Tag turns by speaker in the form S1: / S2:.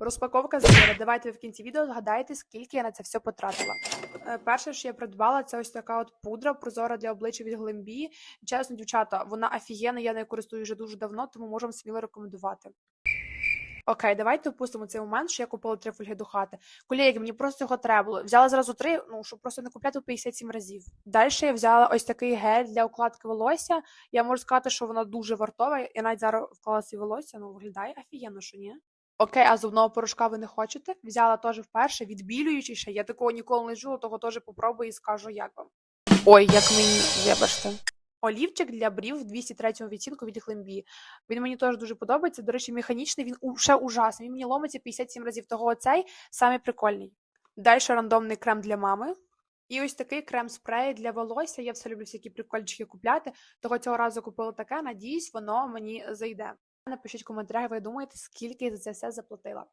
S1: Розпаковка зміни. Давайте ви в кінці відео згадаєте, скільки я на це все потратила. Е, Перше, що я придбала, це ось така от пудра прозора для обличчя від Глембі. Чесно, дівчата, вона офігенна, я нею користуюсь вже дуже давно, тому можемо сміло рекомендувати. Окей, давайте опустимо цей момент, що я купила три фольги до хати. Колеги, мені просто його треба було. Взяла зразу три, ну щоб просто не купляти по 57 разів. Далі я взяла ось такий гель для укладки волосся. Я можу сказати, що вона дуже вартова. Я навіть зараз вклала свій волосся, ну виглядає офігенно, що ні. Окей, а зубного порошка ви не хочете? Взяла теж вперше, відбілюючий ще. Я такого ніколи не чула, того теж попробую і скажу, як вам. Ой, як мені вибачте. Олівчик для брів в 203 відтінку від Глембі. Він мені теж дуже подобається. До речі, механічний, він у- ще ужасний. Він мені ломиться 57 разів. Того оцей самий прикольний. Далі рандомний крем для мами. І ось такий крем-спрей для волосся. Я все люблю всякі прикольчики купляти. Того цього разу купила таке. Надіюсь, воно мені зайде. Напишіть в коментарях, ви думаєте, скільки я за це все заплатила.